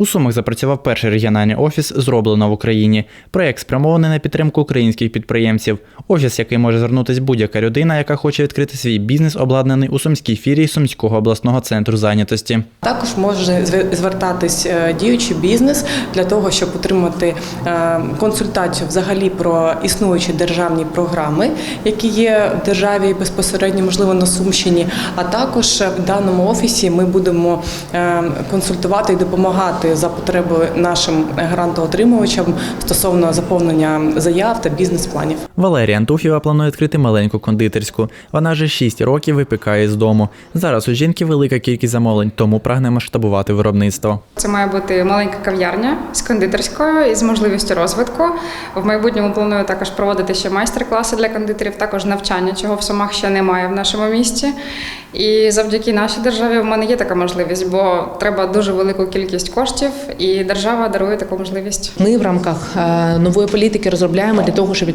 У Сумах запрацював перший регіональний офіс, зроблено в Україні. Проєкт спрямований на підтримку українських підприємців. Офіс, який може звернутися будь-яка людина, яка хоче відкрити свій бізнес, обладнаний у сумській філії Сумського обласного центру зайнятості. Також може звертатись е, діючий бізнес для того, щоб отримати е, консультацію взагалі про існуючі державні програми, які є в державі безпосередньо, можливо, на Сумщині. А також в даному офісі ми будемо е, консультувати і допомагати за потреби нашим грантоотримувачам стосовно заповнення заяв та бізнес-планів. Валерія Антуфєва планує відкрити маленьку кондитерську. Вона вже 6 років випікає з дому. Зараз у жінки велика кількість замовлень, тому прагне масштабувати виробництво. Це має бути маленька кав'ярня з кондитерською і з можливістю розвитку. В майбутньому планую також проводити ще майстер-класи для кондитерів, також навчання, чого в Сумах ще немає в нашому місті. І завдяки нашій державі в мене є така можливість, бо треба дуже велику кількість коштів, і держава дарує таку можливість. Ми в рамках е, нової політики розробляємо для того, щоб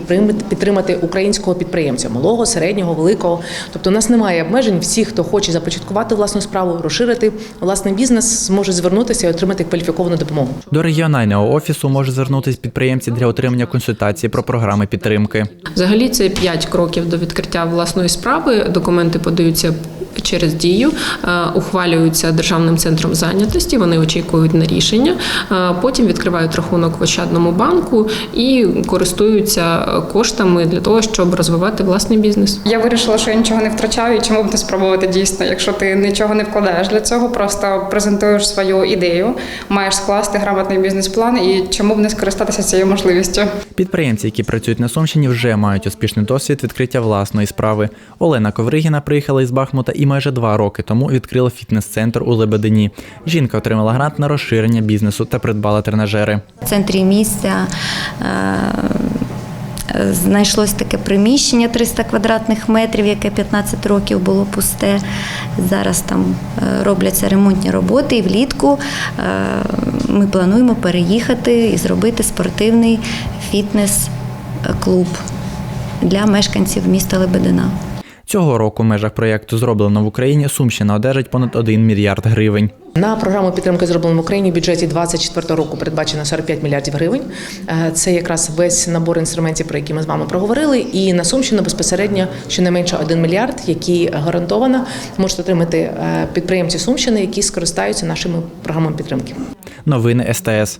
підтримати українського підприємця малого, середнього, великого. Тобто, у нас немає обмежень. Всі, хто хоче започаткувати власну справу, розширити власний бізнес, зможуть звернутися і отримати кваліфіковану допомогу. До регіонального офісу може звернутися підприємці для отримання консультації про програми підтримки. Взагалі це 5 кроків до відкриття власної справи. Документи подаються через дію, е, ухвалюються державним центром зайнятості. Вони очікують на рішення. Е, Потім відкривають рахунок в Ощадному банку і користуються коштами для того, щоб розвивати власний бізнес. Я вирішила, що я нічого не втрачаю, і чому б не спробувати дійсно. Якщо ти нічого не вкладаєш для цього, просто презентуєш свою ідею, маєш скласти грамотний бізнес-план, і чому б не скористатися цією можливістю. Підприємці, які працюють на Сумщині, вже мають успішний досвід відкриття власної справи. Олена Ковригіна приїхала із Бахмута і майже два роки тому відкрила фітнес-центр у Лебедині. Жінка отримала грант на розширення бізнесу та придбала тренажери. В центрі місця е, знайшлось таке приміщення 300 квадратних метрів, яке 15 років було пусте. Зараз там е, робляться ремонтні роботи, і влітку е, ми плануємо переїхати і зробити спортивний фітнес-клуб для мешканців міста Лебедина. Цього року в межах проєкту зроблено в Україні Сумщина одержить понад 1 мільярд гривень. На програму підтримки зроблено в Україні в бюджеті 2024 року передбачено 45 мільярдів гривень. Е, Це якраз весь набор інструментів, про які ми з вами проговорили. І на Сумщину безпосередньо щонайменше 1 мільярд, який гарантовано можуть отримати е, підприємці Сумщини, які скористаються нашими програмами підтримки. Новини СТС.